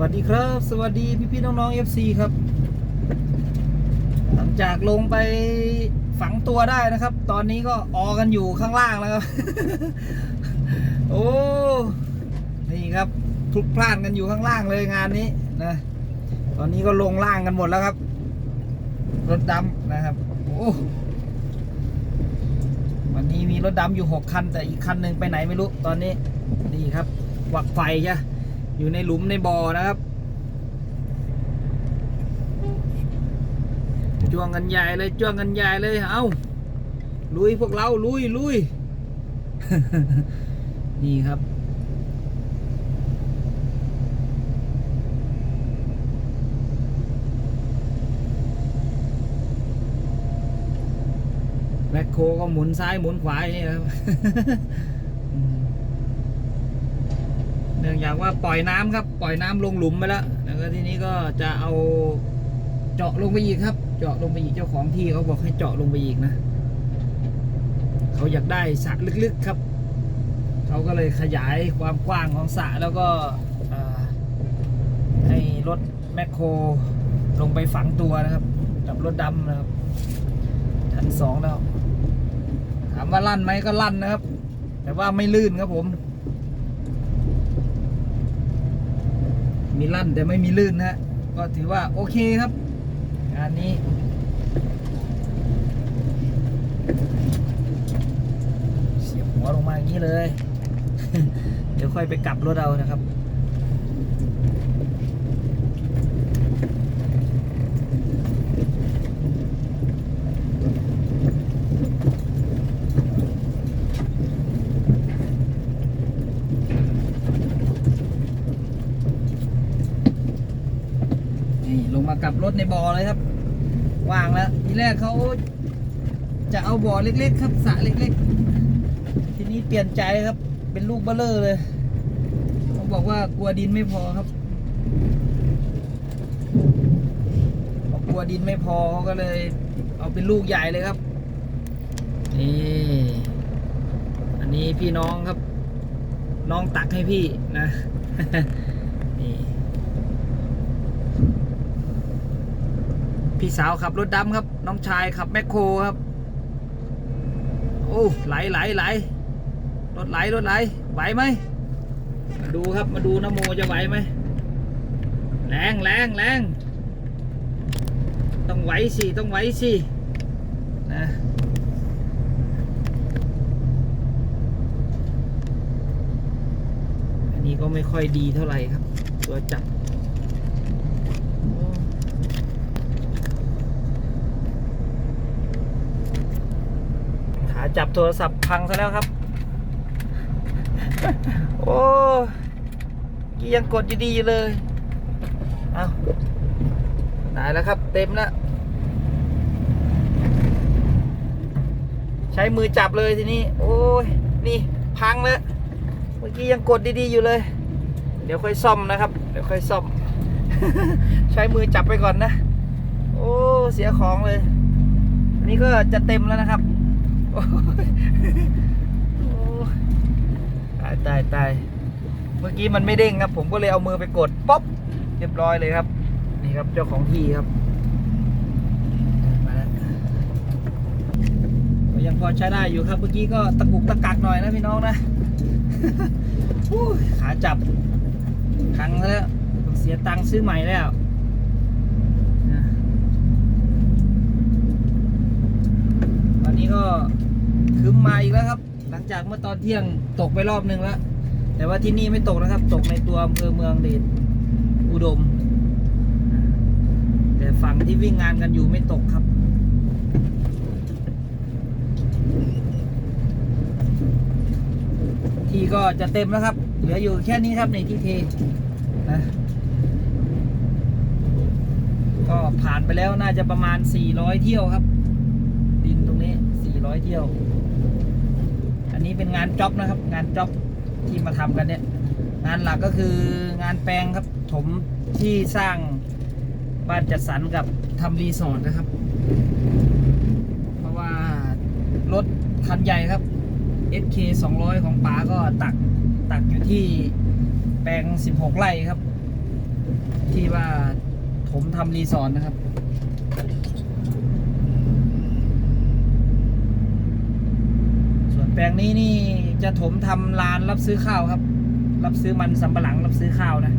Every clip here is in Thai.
วัสดีครับ สวัสดีพี่พี่ๆน้องๆ FC ครับ หลังจากลงไปฝังตัวได้นะครับ ตอนนี้ก็ออกันอยู่ข้างล่างแล้วครับ โอ้นี่ครับพลุกพลานกันอยู่ข้างล่างเลยงานนี้นะตอนนี้ก็ลงล่างกันหมดแล้วครับ รถดำนะครับโอ้วันนี้มีรถดำอยู่หกคัน แต่อีกคันหนึ่งไปไหนไม่รู้ ตอนนี้นี่ครับวักไฟใช่ อยู่ในหลุมในบ่อนะครับจ้วงกันใหญ่เลยจ้วงกันใหญ่เลยเอาลุยพวกเราลุยลุยนี่ครับแมคโครก็หมุนซ้ายหมุนขวาอย่างนี้ครับ เนื่องจากว่าปล่อยน้ำครับ ปล่อยน้ำลงหลุมไปแล้วแล้วก็ทีนี้ก็จะเอาเจาะลงไปอีกครับ เจาะลงไปอีกเจ้าของที่เขาบอกให้เจาะลงไปอีกนะเขาอยากได้สระลึกๆครับเขาก็เลยขยายความกว้างของสระแล้วก็ให้รถแมคโครลงไปฝังตัวนะครับ กับรถดำนะครับชั้นสองแล้วถามว่าลั่นไหมก็ลั่นนะครับ แต่ว่าไม่ลื่นครับผม มีลั่นแต่ไม่มีลื่นนะก็ถือว่าโอเคครับ งานนี้ เสียบหัวลงมาอย่างนี้เลย เดี๋ยวค่อยไปกลับรถเอานะครับ นี่ลง มากับรถในบ่อเลยครับวางแล้วทีแรกเขาจะเอาบ่อเล็ก ๆ ครับสระเล็ก ๆ ทีนี้เปลี่ยนใจครับ เป็นลูกเบลเลอร์เลยเขาบอกว่ากลัวดินไม่พอครับเขากลัวดินไม่พอเขาก็เลย เอาเป็นลูกใหญ่เลยครับนี่อันนี้พี่น้องครับ น้องตักให้พี่นะนี่ พี่สาวขับรถดำครับ น้องชายขับแมคโครครับ โอ้ไหลไหลไหลรถไหลรถไหลไหวไหมมาดูครับมาดูนะโมจะไหวไหมแรงแรงแรงต้องไหวสิต้องไหวสินะอันนี้ก็ไม่ค่อยดีเท่าไหร่ครับ ตัวจับ ขาจับโทรศัพท์พังซะแล้วครับ โอ้ยยังกดดีๆอยู่เลย เอาได้แล้วครับ เต็มแล้ว ใช้มือจับเลยทีนี้ โอ้ย นี่พังแล้ว เมื่อกี้ยังกดดีๆอยู่เลย เดี๋ยวค่อยซ่อมนะครับ เดี๋ยวค่อยซ่อม ใช้มือจับไปก่อนนะ โอ้ เสียของเลยอันนี้ก็จะเต็มแล้วนะครับ โอ้ตายตายตายเมื่อกี้มันไม่เด้งครับ ผมก็เลยเอามือไปกดป๊อปเรียบร้อยเลยครับ นี่ครับเจ้าของที่ครับมาแล้วยังพอใช้ได้อยู่ครับ เมื่อกี้ก็ตะกุกตะกักหน่อยนะพี่น้องนะขาจับพังแล้วเสียตังค์ซื้อใหม่แล้วนะวันนี้ก็ คืมมาอีกแล้วครับ หลังจากเมื่อตอนเที่ยงตกไปรอบนึงแล้ว แต่ว่าที่นี่ไม่ตกนะครับ ตกในตัวอำเภอเมืองเดชอุดม แต่ฝั่งที่วิ่งงานกันอยู่ไม่ตกครับที่ก็จะเต็มแล้วครับ เหลืออยู่แค่นี้ครับในที่เทนะก็ผ่านไปแล้วน่าจะประมาณ 400 เที่ยวครับ ดินตรงนี้ 400 เที่ยว นนี้เป็นงานจ็อบนะครับ งานจ็อบที่มาทำกันเนี่ยงานหลักก็คืองานแปลงครับถมที่สร้างบ้านจัดสรรกับทำรีสอร์ทนะครับ เพราะว่ารถคันใหญ่ครับ SK 200 ของป๋าก็ตักตักอยู่ที่แปลง 16 ไร่ครับ ที่ว่าผมทำรีสอร์ทนะครับ ส่วนแป ลงนี้นี่จะถมทำลานรับซื้อข้าวครับ รับซื้อมันสำปะหลังรับซื้อข้าวนะ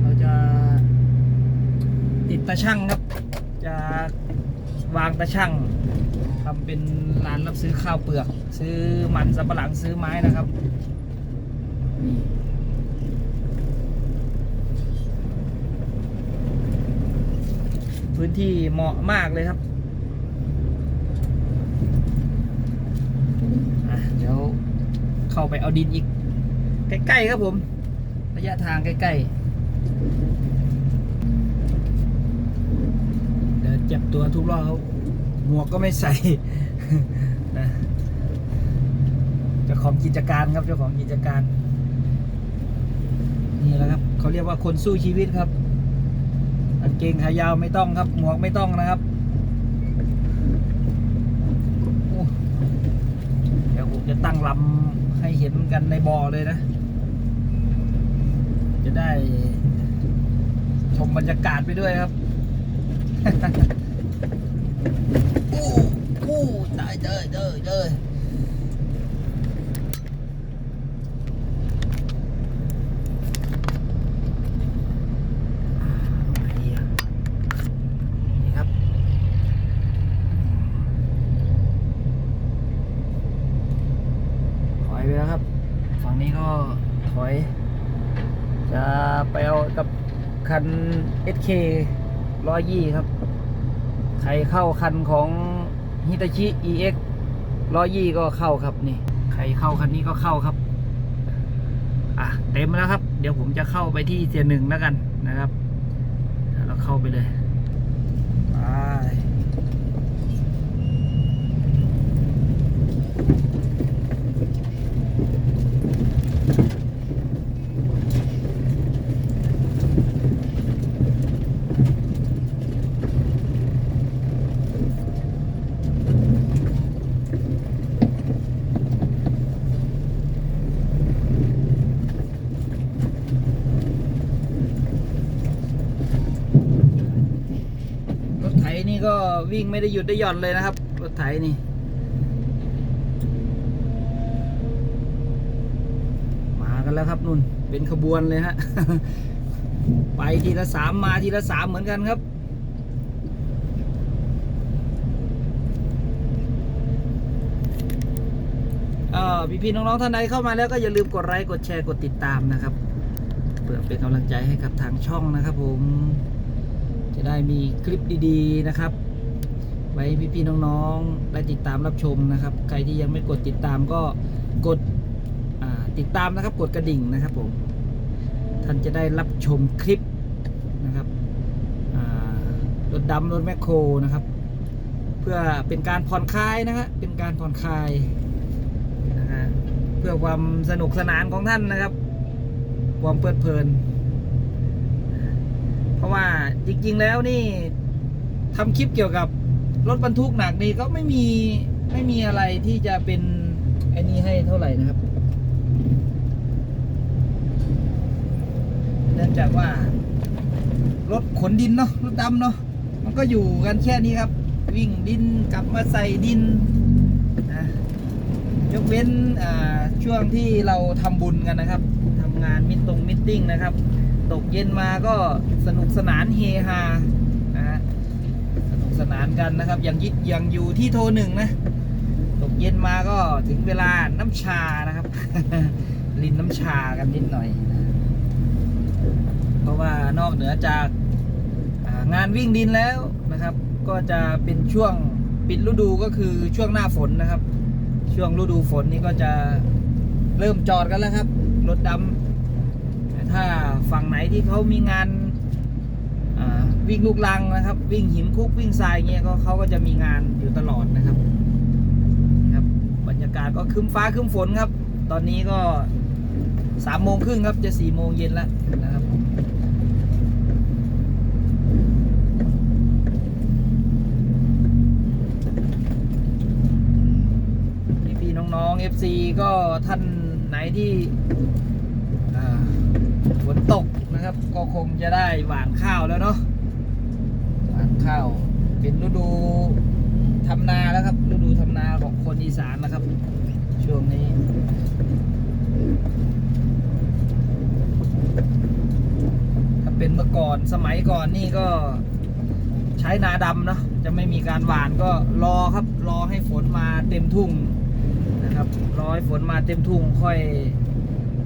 เราจะติดตะช่างครับ จะวางตะช่างทำเป็นร้านรับซื้อข้าวเปลือก ซื้อมันสำปะหลังซื้อไม้นะครับพื้นที่เหมาะมากเลยครับอะเดี๋ยว เข้าไปเอาดินอีก ใกล้ๆครับผม ระยะทางใกล้ๆ เดินเจ็บตัวทุกรอบครับหมวกก็ไม่ใส่นะเจ้าของกิจการครับเจ้าของกิจการ นี่แหละครับเขาเรียกว่าคนสู้ชีวิตครับกางเกงขายาวไม่ต้องครับ หมวกไม่ต้องนะครับโอ้เดี๋ยวผมจะตั้งลำ ให้เห็นกันในบ่อเลยนะ จะได้ชมบรรยากาศไปด้วยครับ อู้อู้ได้เด้อเด้อเด้อนี่ครับ ถอยไปแล้วครับ ฝั่งนี้ก็ถอย จะไปเอากับคัน SK ร้อยยี่ครับ ใครเข้าคันของฮิตาชิ EX ร้อยยี่ก็เข้าครับนี่ ใครเข้าคันนี้ก็เข้าครับ อะเต็มแล้วครับ เดี๋ยวผมจะเข้าไปที่เทียหนึ่งแล้วกันนะครับ เราเข้าไปเลยไปรถไถนี่ก็ วิ่งไม่ได้หยุดได้หย่อนเลยนะครับ รถไถนี่มากันแล้วครับนุ่นเป็นขบวนเลยฮะไปทีละสามมาทีละสามเหมือนกันครับเอ่อพี่น้องๆท่านใดเข้ามาแล้วก็อย่าลืมกดไลค์กดแชร์กดติดตามนะครับ เพื่อเป็นกำลังใจให้กับทางช่องนะครับผมจะได้มีคลิปดีๆนะครับ ไว้พี่ๆน้องๆได้ติดตามรับชมนะครับ ใครที่ยังไม่กดติดตามก็กดติดตามนะครับ กดกระดิ่งนะครับผม ท่านจะได้รับชมคลิปนะครับรถดำรถแมคโครนะครับ เพื่อเป็นการผ่อนคลายนะฮะเป็นการผ่อนคลายนะฮะเพื่อความสนุกสนานของท่านนะครับ ความเพลิดเพลิน เพราะว่าจริงๆแล้วนี่ทำคลิปเกี่ยวกับ รถบรรทุกหนักนี่ก็ไม่มีไม่มีอะไรที่จะเป็นไอ้นี่ให้เท่าไหร่นะครับเนื่องจากว่ารถขนดินเนาะรถดำเนาะมันก็อยู่กันแค่นี้ครับ วิ่งดินกลับมาใส่ดินนะยกเว้นช่วงที่เราทำบุญกันนะครับทำงานมิตตรงมิตติ้งนะครับ ตกเย็นมาก็สนุกสนานเฮฮา สนานกันนะครับ ยังยิดยังอยู่ที่โทรหนึ่งนะตกเย็นมาก็ถึงเวลาน้ำชานะครับ ลินน้ำชากันนิดหน่อยนะเพราะว่านอกเหนือจากงานวิ่งดินแล้วนะครับ ก็จะเป็นช่วงปิดฤดูก็คือช่วงหน้าฝนนะครับ ช่วงฤดูฝนนี่ก็จะเริ่มจอดกันแล้วครับรถดำแต่ถ้าฝั่งไหนที่เขามีงาน วิ่งลูกลังนะครับ วิ่งหินคุกวิ่งทรายเงี้ยก็เขาก็จะมีงานอยู่ตลอดนะครับครับ บรรยากาศก็คึ้มฟ้าคึ้มฝนครับ ตอนนี้ก็สามโมงครึ่งครับจะสี่โมงเย็นแล้วนะครับพี่ๆน้องๆ FC ก็ท่านไหนที่ฝนตกนะครับ ก็คงจะได้หวานข้าวแล้วเนาะ ข้าว เป็นฤดูทำนาแล้วครับ ฤดูทำนาของคนอีสานนะครับ ช่วงนี้ถ้าเป็นเมื่อก่อนสมัยก่อนนี่ก็ใช้นาดำเนาะจะไม่มีการหวานก็รอครับ รอให้ฝนมาเต็มทุ่งนะครับรอให้ฝนมาเต็มทุ่งค่อย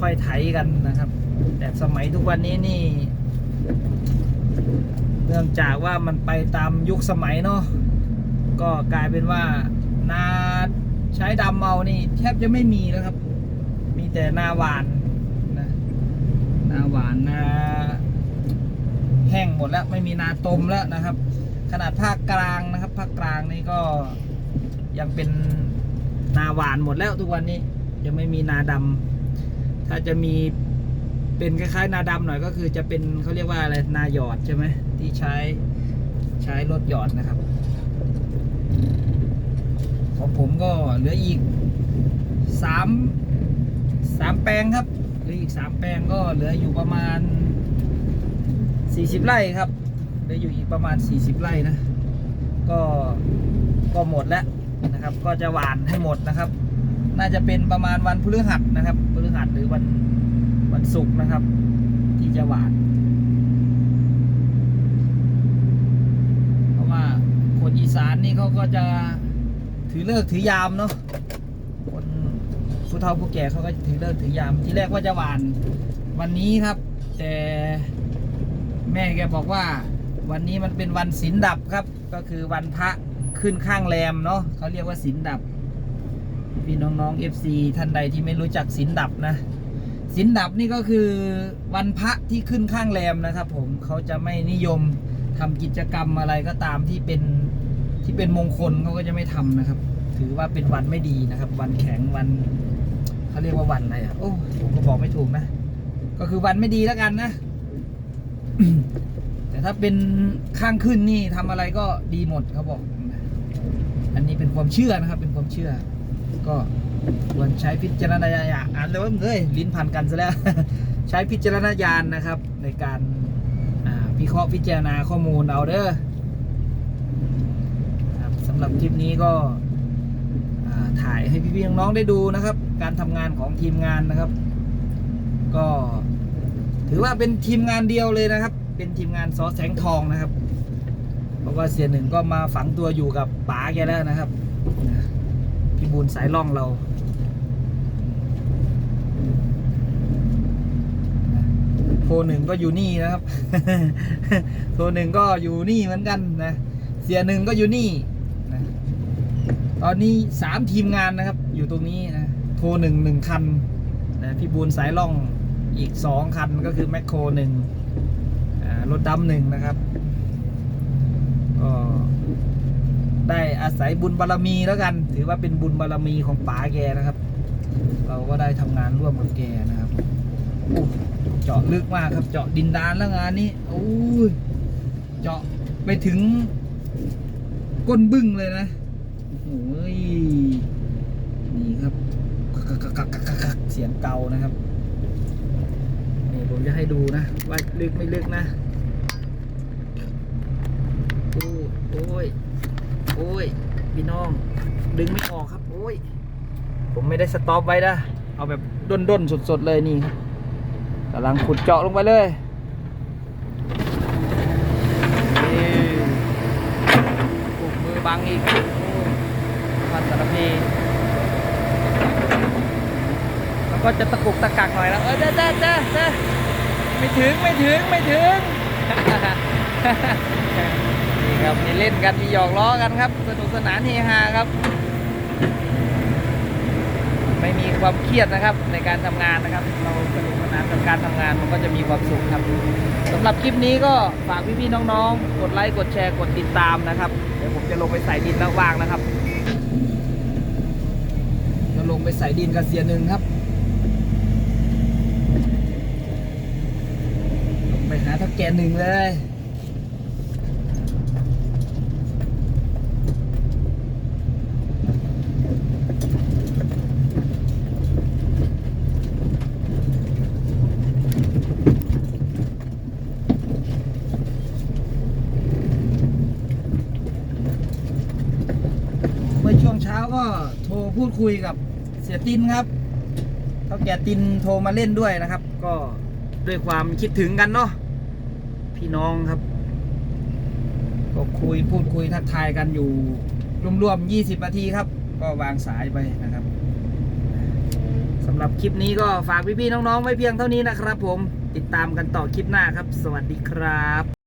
ค่อยไถกันนะครับ แต่สมัยทุกวันนี้นี่ นื่องจากว่ามันไปตามยุคสมัยเนาะก็กลายเป็นว่านาใช้ดำเมานี่แทบจะไม่มีแล้วครับ มีแต่นาหวานนะนาหวานนาแห้งหมดแล้วไม่มีนาตมแล้วนะครับ ขนาดภาคกลางนะครับภาคกลางนี่ก็ยังเป็นนาหวานหมดแล้วทุกวันนี้ยังไม่มีนาดำถ้าจะมีเป็นคล้ายๆ นาดำหน่อยก็คือจะเป็นเขาเรียกว่าอะไรนาหยอดใช่ไหม ที่ใช้ใช้รถหยอดนะครับ ของผมก็เหลืออีกสามสามแปลงครับเหลืออีกสามแปลงก็เหลืออยู่ประมาณสี่สิบไร่ครับเหลืออยู่อีกประมาณสี่สิบไร่นะก็ก็หมดแล้วนะครับ ก็จะหวานให้หมดนะครับ น่าจะเป็นประมาณวันพฤหัสนะครับพฤหัสหรือวันวันศุกร์นะครับ ที่จะหวาน เพราะว่าคน อีสานนี่เขาก็จะถือเลิกถือยามเนาะคนผู้เฒ่าผู้แก่เขาก็ถือเลิกถือยาม ที่แรกว่าจะหวานวันนี้ครับ แต่แม่แกบอกว่า วันนี้มันเป็นวันศีลดับครับ ก็คือวันพระขึ้นข้างแรมเนาะเขาเรียกว่าศีลดับพี่น้องๆ FC ท่านใดที่ไม่รู้จักศีลดับนะศีลดับนี่ก็คือวันพระที่ขึ้นข้างแรมนะครับ ผมเขาจะไม่นิยมทำกิจกรรมอะไรก็ตามที่เป็น ที่เป็นมงคลเขาก็จะไม่ทำนะครับ ถือว่าเป็นวันไม่ดีนะครับ วันแข็งวันเขาเรียกว่าวันอะไรอะโอ้ผมก็บอกไม่ถูกนะ ก็คือวันไม่ดีแล้วกันนะ แต่ถ้าเป็นข้างขึ้นนี่ทำอะไรก็ดีหมดเขาบอก อันนี้เป็นความเชื่อนะครับ เป็นความเชื่อ ก็ควรใช้พิจารณญาณอ่านเลยว่าเอ้ยลิ้นพันกันซะแล้ว ใช้พิจารณญาณนะครับ ในการอ่าพิเคราะห์พิจารณาข้อมูลเอาเด้อ รับสำหรับคลิปนี้ก็ถ่ายให้พี่ๆน้องๆได้ดูนะครับ การทำงานของทีมงานนะครับ ก็ถือว่าเป็นทีมงานเดียวเลยนะครับ เป็นทีมงานซอแสงทองนะครับ เพราะว่าเสียหนึ่งก็มาฝังตัวอยู่กับป๋าแกแล้วนะครับพี่บุญสายล่องเราโทรหนึ่งก็อยู่นี่นะครับ โทรหนึ่งก็อยู่นี่เหมือนกันนะ เสียหนึ่งก็อยู่นี่ ตอนนี้สามทีมงานนะครับ อยู่ตรงนี้นะโทรหนึ่งหนึ่งคันนะพี่บูนสายล่องอีกสองคันก็คือแมคโครหนึ่งรถดำหนึ่งนะครับก็ได้อาศัยบุญบารรมีแล้วกัน ถือว่าเป็นบุญบารรมีของป๋าแกนะครับ เราก็ได้ทำงานร่วมกับแกนะครับเจาะลึกมากครับ เจาะดินดานแล้วงานนี้โอ้ยเจาะไปถึงก้นบึ้งเลยนะ โอ้ยนี่ครับเสียงเกานะครับนี่ผมจะให้ดูนะ ว่าลึกไม่ลึกนะโอ้โอ้ยโอ้ยพี่น้อง ดึงไม่ออกครับ โอ้ยผมไม่ได้สต็อปไว้นะเอาแบบด้นด้นๆสดๆเลยนี่กำลังขุดเจาะลงไปเลยนี่ปลุกมือบังอีก โอ้พันสารพีแล้วก็จะตะกุกตะกักหน่อยแล้วเออเด้อเด้อเด้อไม่ถึงไม่ถึงไม่ถึงนี่ครับมีเล่นกันมีหยอกล้อกันครับ สนุกสนานเฮฮาครับ ไม่มีความเครียดนะครับในการทำงานนะครับ เราสนุกสนานกับการทำงานมันก็จะมีความสุขครับสำหรับคลิปนี้ก็ฝากพี่ๆน้องๆ กดไลค์กดแชร์กดติดตามนะครับ เดี๋ยวผมจะลงไปใส่ดินแล้ววางนะครับ ลงไปใส่ดินกันเสียหนึ่งครับ ลงไปหาทักแกนหนึ่งเลยเปช่วงเช้าก็โทรพูดคุยกับ เสียตินครับเท่าแก่ตินโทรมาเล่นด้วยนะครับ ก็ด้วยความคิดถึงกันเนาะพี่น้องครับ ก็คุยพูดคุยทักทายกันอยู่รวมๆ20นาทีครับ ก็วางสายไปนะครับสำหรับคลิปนี้ก็ฝากพี่ๆน้องๆไว้เพียงเท่านี้นะครับ ผมติดตามกันต่อคลิปหน้าครับ สวัสดีครับ